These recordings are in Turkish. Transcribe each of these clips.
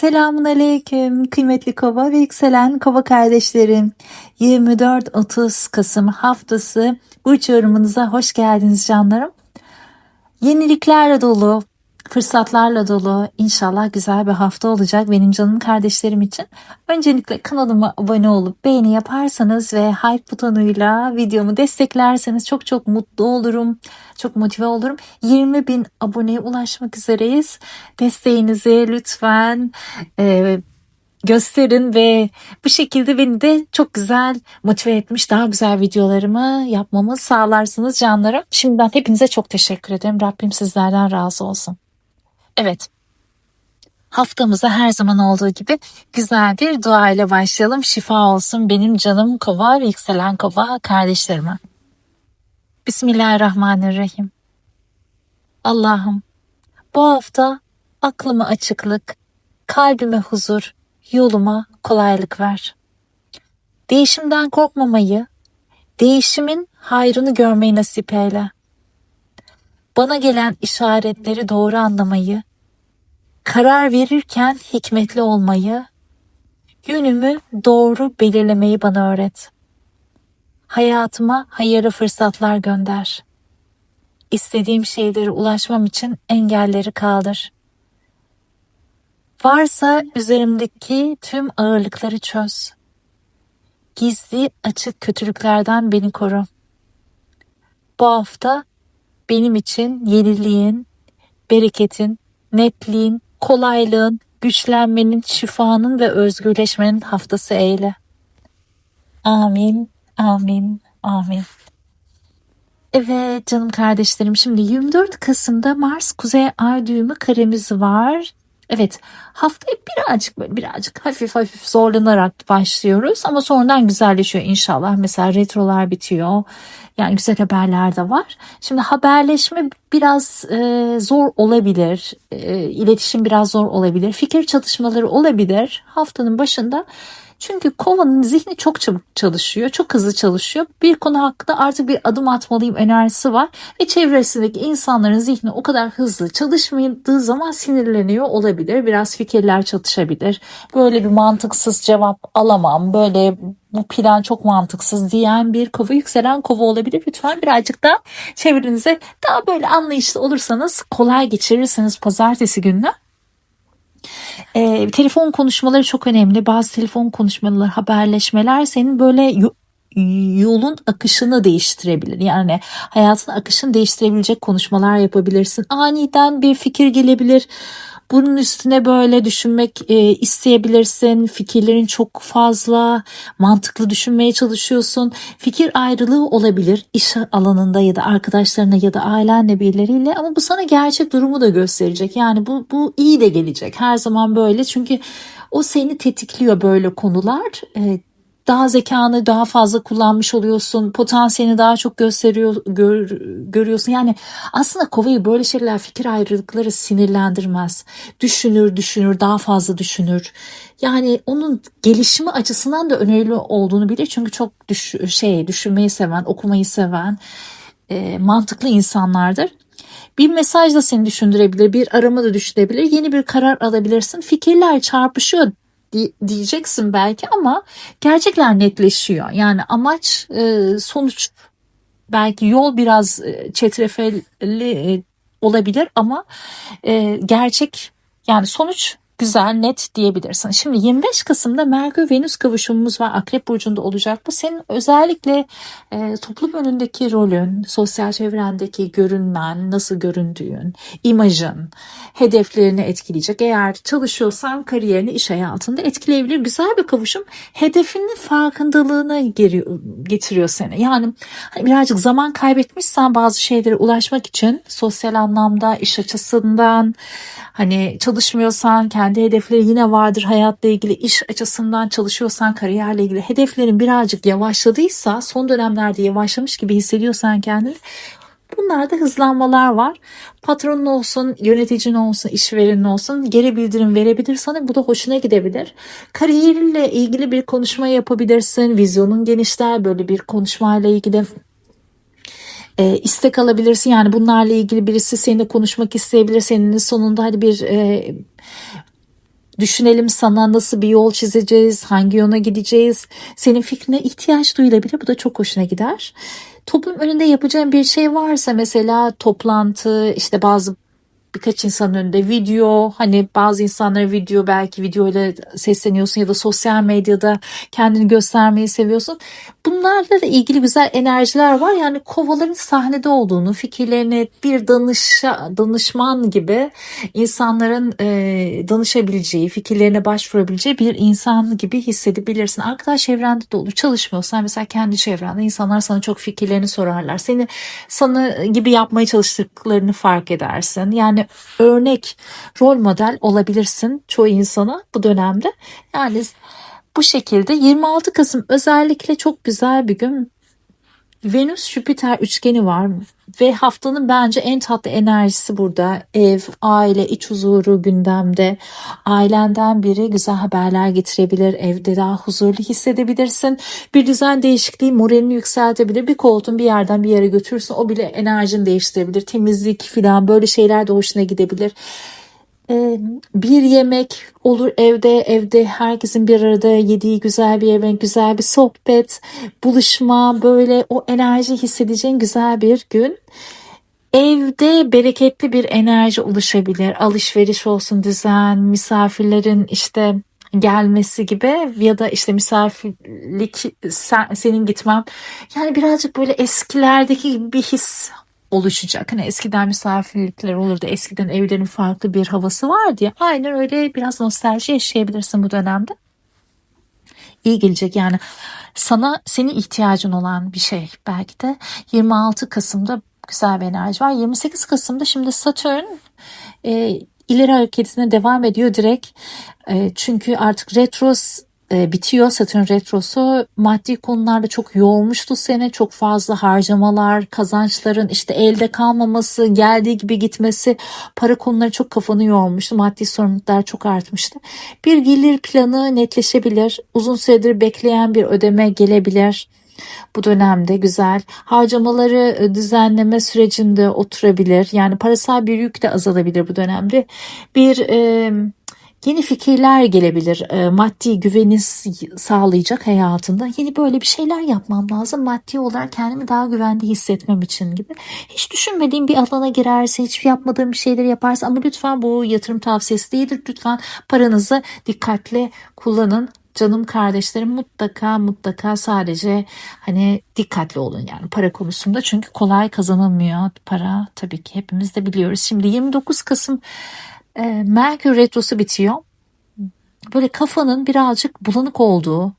Selamun Aleyküm kıymetli kova ve yükselen kova kardeşlerim. 24-30 Kasım haftası burç yorumunuza hoş geldiniz canlarım. Yeniliklerle dolu, fırsatlarla dolu inşallah güzel bir hafta olacak benim canım kardeşlerim için. Öncelikle kanalıma abone olup beğeni yaparsanız ve hype butonuyla videomu desteklerseniz çok çok mutlu olurum. Çok motive olurum. 20 bin aboneye ulaşmak üzereyiz. Desteğinizi lütfen e, gösterin ve bu şekilde beni de çok güzel motive etmiş daha güzel videolarımı yapmamı sağlarsınız canlarım. Şimdiden hepinize çok teşekkür ederim. Rabbim sizlerden razı olsun. Evet. Haftamıza her zaman olduğu gibi güzel bir dua ile başlayalım. Şifa olsun benim canım kova ve yükselen kova kardeşlerime. Bismillahirrahmanirrahim. Allah'ım bu hafta aklıma açıklık, kalbime huzur, yoluma kolaylık ver. Değişimden korkmamayı, değişimin hayrını görmeyi nasip eyle. Bana gelen işaretleri doğru anlamayı, karar verirken hikmetli olmayı, yönümü doğru belirlemeyi bana öğret. Hayatıma hayırlı fırsatlar gönder. İstediğim şeylere ulaşmam için engelleri kaldır. Varsa üzerimdeki tüm ağırlıkları çöz. Gizli açık kötülüklerden beni koru. Bu hafta benim için yeniliğin, bereketin, netliğin, kolaylığın, güçlenmenin, şifanın ve özgürleşmenin haftası eyle. Amin, amin, amin. Evet canım kardeşlerim şimdi 24 Kasım'da Mars Kuzey Ay düğümü karemiz var. Evet haftaya birazcık böyle birazcık hafif hafif zorlanarak başlıyoruz ama sonradan güzelleşiyor inşallah. Mesela retrolar bitiyor. Yani güzel haberler de var. Şimdi haberleşme biraz e, zor olabilir. E, iletişim biraz zor olabilir. Fikir çatışmaları olabilir. Haftanın başında çünkü kovanın zihni çok çabuk çalışıyor, çok hızlı çalışıyor. Bir konu hakkında artık bir adım atmalıyım enerjisi var ve çevresindeki insanların zihni o kadar hızlı çalışmadığı zaman sinirleniyor olabilir. Biraz fikirler çatışabilir. Böyle bir mantıksız cevap alamam, böyle bu plan çok mantıksız diyen bir kova yükselen kova olabilir. Lütfen birazcık da çevrenize daha böyle anlayışlı olursanız kolay geçirirsiniz pazartesi gününü. E, telefon konuşmaları çok önemli. Bazı telefon konuşmaları, haberleşmeler senin böyle yolun akışını değiştirebilir. Yani hayatın akışını değiştirebilecek konuşmalar yapabilirsin. Aniden bir fikir gelebilir. Bunun üstüne böyle düşünmek e, isteyebilirsin. Fikirlerin çok fazla. Mantıklı düşünmeye çalışıyorsun. Fikir ayrılığı olabilir iş alanında ya da arkadaşlarına ya da ailenle birileriyle ama bu sana gerçek durumu da gösterecek. Yani bu bu iyi de gelecek. Her zaman böyle. Çünkü o seni tetikliyor böyle konular. E, daha zekanı daha fazla kullanmış oluyorsun. Potansiyelini daha çok gösteriyor gör, görüyorsun. Yani aslında kovayı böyle şeyler fikir ayrılıkları sinirlendirmez. Düşünür, düşünür, daha fazla düşünür. Yani onun gelişimi açısından da önemli olduğunu bilir. Çünkü çok düş, şey düşünmeyi seven, okumayı seven, e, mantıklı insanlardır. Bir mesaj da seni düşündürebilir, bir arama da düşünebilir, yeni bir karar alabilirsin. Fikirler çarpışıyor diyeceksin belki ama gerçekler netleşiyor. Yani amaç e, sonuç belki yol biraz e, çetrefilli e, olabilir ama gerçek yani sonuç güzel net diyebilirsin. Şimdi 25 Kasım'da Merkür Venüs kavuşumumuz var. Akrep burcunda olacak. Bu senin özellikle e, toplum önündeki rolün, sosyal çevrendeki görünmen, nasıl göründüğün, imajın, hedeflerini etkileyecek. Eğer çalışıyorsan kariyerini iş hayatında etkileyebilir. Güzel bir kavuşum. Hedefinin farkındalığına getiriyor seni. Yani hani birazcık zaman kaybetmişsen bazı şeylere ulaşmak için sosyal anlamda, iş açısından hani çalışmıyorsan kendi kendi hedefleri yine vardır hayatla ilgili iş açısından çalışıyorsan kariyerle ilgili hedeflerin birazcık yavaşladıysa son dönemlerde yavaşlamış gibi hissediyorsan kendini Bunlarda hızlanmalar var. Patronun olsun, yöneticin olsun, işverenin olsun geri bildirim verebilir sana. Bu da hoşuna gidebilir. Kariyerinle ilgili bir konuşma yapabilirsin. Vizyonun genişler. Böyle bir konuşmayla ilgili e, istek alabilirsin. Yani bunlarla ilgili birisi seninle konuşmak isteyebilir. Senin sonunda hadi bir e, düşünelim sana nasıl bir yol çizeceğiz, hangi yöne gideceğiz. Senin fikrine ihtiyaç duyulabilir. Bu da çok hoşuna gider. Toplum önünde yapacağın bir şey varsa mesela toplantı, işte bazı birkaç insanın önünde video hani bazı insanlara video belki video ile sesleniyorsun ya da sosyal medyada kendini göstermeyi seviyorsun. Bunlarla da ilgili güzel enerjiler var. Yani kovaların sahnede olduğunu, fikirlerini bir danışa, danışman gibi insanların e, danışabileceği, fikirlerine başvurabileceği bir insan gibi hissedebilirsin. Arkadaş çevrende de olur. Çalışmıyorsan mesela kendi çevrende insanlar sana çok fikirlerini sorarlar. Seni sana gibi yapmaya çalıştıklarını fark edersin. Yani örnek, rol model olabilirsin çoğu insana bu dönemde. Yani bu şekilde 26 Kasım özellikle çok güzel bir gün. Venüs Jüpiter üçgeni var ve haftanın bence en tatlı enerjisi burada. Ev, aile, iç huzuru gündemde. Ailenden biri güzel haberler getirebilir. Evde daha huzurlu hissedebilirsin. Bir düzen değişikliği moralini yükseltebilir. Bir koltuğun bir yerden bir yere götürürsün. O bile enerjini değiştirebilir. Temizlik falan böyle şeyler de hoşuna gidebilir. Bir yemek olur evde evde herkesin bir arada yediği güzel bir yemek güzel bir sohbet buluşma böyle o enerji hissedeceğin güzel bir gün. Evde bereketli bir enerji oluşabilir. Alışveriş olsun düzen misafirlerin işte gelmesi gibi ya da işte misafirlik sen, senin gitmem yani birazcık böyle eskilerdeki gibi bir his oluşacak. Hani eskiden misafirlikler olurdu. Eskiden evlerin farklı bir havası vardı ya. Aynen öyle biraz nostalji yaşayabilirsin bu dönemde. İyi gelecek yani. Sana senin ihtiyacın olan bir şey belki de 26 Kasım'da güzel bir enerji var. 28 Kasım'da şimdi Satürn e, ileri hareketine devam ediyor direkt. E, çünkü artık retros e, bitiyor. Satürn retrosu maddi konularda çok yoğunmuştu sene. Çok fazla harcamalar kazançların işte elde kalmaması geldiği gibi gitmesi para konuları çok kafanı yormuştu. Maddi sorumluluklar çok artmıştı. Bir gelir planı netleşebilir. Uzun süredir bekleyen bir ödeme gelebilir bu dönemde. Güzel. Harcamaları e, düzenleme sürecinde oturabilir. Yani parasal bir yük de azalabilir bu dönemde. Bir e, yeni fikirler gelebilir. E, maddi güveni sağlayacak hayatında. Yeni böyle bir şeyler yapmam lazım. Maddi olarak kendimi daha güvende hissetmem için gibi. Hiç düşünmediğim bir alana girerse, hiç yapmadığım bir şeyleri yaparsa ama lütfen bu yatırım tavsiyesi değildir. Lütfen paranızı dikkatli kullanın canım kardeşlerim mutlaka mutlaka sadece hani dikkatli olun yani para konusunda çünkü kolay kazanılmıyor para tabii ki hepimiz de biliyoruz. Şimdi 29 Kasım e, Merkür Retrosu bitiyor. Böyle kafanın birazcık bulanık olduğu,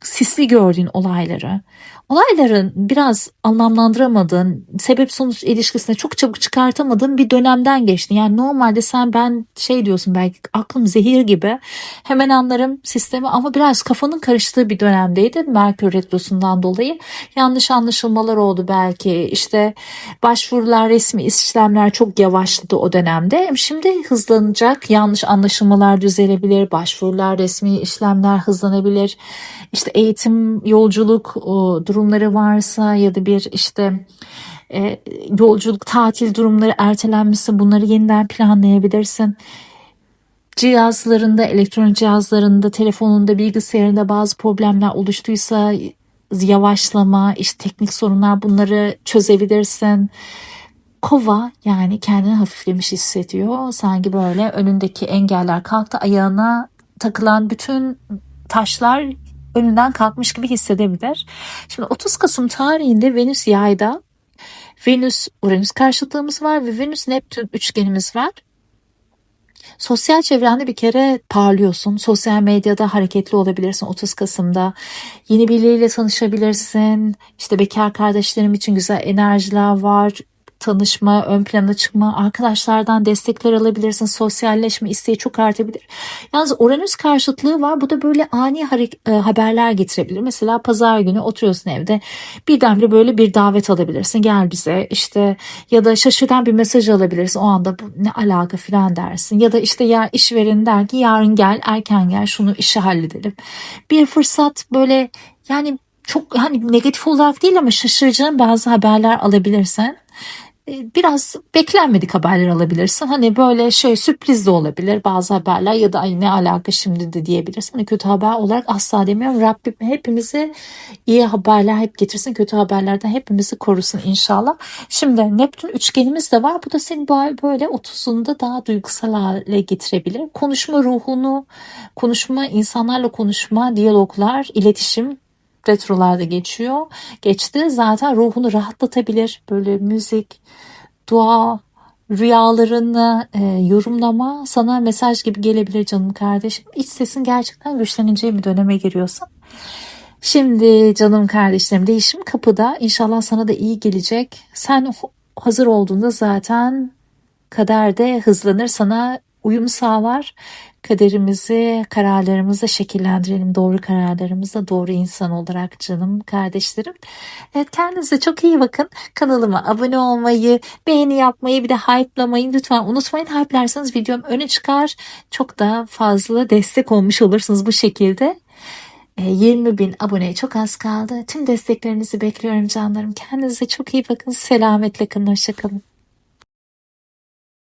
sisli gördüğün olayları, olayların biraz anlamlandıramadığın, sebep sonuç ilişkisine çok çabuk çıkartamadığın bir dönemden geçtin. Yani normalde sen ben şey diyorsun belki aklım zehir gibi hemen anlarım sistemi ama biraz kafanın karıştığı bir dönemdeydi Merkür Retrosu'ndan dolayı. Yanlış anlaşılmalar oldu belki işte başvurular resmi işlemler çok yavaşladı o dönemde. Şimdi hızlanacak yanlış anlaşılmalar düzelebilir başvurular resmi işlemler hızlanabilir. İşte eğitim yolculuk durumları varsa ya da bir işte e, yolculuk tatil durumları ertelenmesi bunları yeniden planlayabilirsin. Cihazlarında, elektronik cihazlarında, telefonunda, bilgisayarında bazı problemler oluştuysa yavaşlama, işte teknik sorunlar bunları çözebilirsin. Kova yani kendini hafiflemiş hissediyor. Sanki böyle önündeki engeller kalktı ayağına takılan bütün taşlar önünden kalkmış gibi hissedebilir. Şimdi 30 Kasım tarihinde Venüs yayda Venüs Uranüs karşıtlığımız var ve Venüs Neptün üçgenimiz var. Sosyal çevrende bir kere parlıyorsun. Sosyal medyada hareketli olabilirsin 30 Kasım'da. Yeni birileriyle tanışabilirsin. İşte bekar kardeşlerim için güzel enerjiler var tanışma, ön plana çıkma, arkadaşlardan destekler alabilirsin. Sosyalleşme isteği çok artabilir. Yalnız Uranüs karşıtlığı var. Bu da böyle ani e, haberler getirebilir. Mesela pazar günü oturuyorsun evde. Birdenbire böyle bir davet alabilirsin. Gel bize işte ya da şaşırtan bir mesaj alabilirsin. O anda bu ne alaka filan dersin. Ya da işte ya işveren der ki yarın gel erken gel şunu işi halledelim. Bir fırsat böyle yani çok hani negatif olarak değil ama şaşıracağın bazı haberler alabilirsen biraz beklenmedik haberler alabilirsin. Hani böyle şey sürpriz de olabilir bazı haberler ya da ay ne alaka şimdi de diyebilirsin. Hani kötü haber olarak asla demiyorum. Rabbim hepimize iyi haberler hep getirsin. Kötü haberlerden hepimizi korusun inşallah. Şimdi Neptün üçgenimiz de var. Bu da seni böyle 30'unda daha duygusal hale getirebilir. Konuşma ruhunu, konuşma, insanlarla konuşma, diyaloglar, iletişim retrolarda geçiyor. Geçti. Zaten ruhunu rahatlatabilir. Böyle müzik, dua, rüyalarını e, yorumlama sana mesaj gibi gelebilir canım kardeşim. İç sesin gerçekten güçleneceği bir döneme giriyorsun. Şimdi canım kardeşlerim değişim kapıda. İnşallah sana da iyi gelecek. Sen hazır olduğunda zaten kader de hızlanır sana uyum sağlar. Kaderimizi, kararlarımızı şekillendirelim. Doğru kararlarımızla doğru insan olarak canım kardeşlerim. Evet kendinize çok iyi bakın. Kanalıma abone olmayı, beğeni yapmayı bir de hype'lamayı lütfen unutmayın. Hype'larsanız videom öne çıkar. Çok daha fazla destek olmuş olursunuz bu şekilde. E, 20 bin aboneye çok az kaldı. Tüm desteklerinizi bekliyorum canlarım. Kendinize çok iyi bakın. Selametle kalın. Hoşçakalın.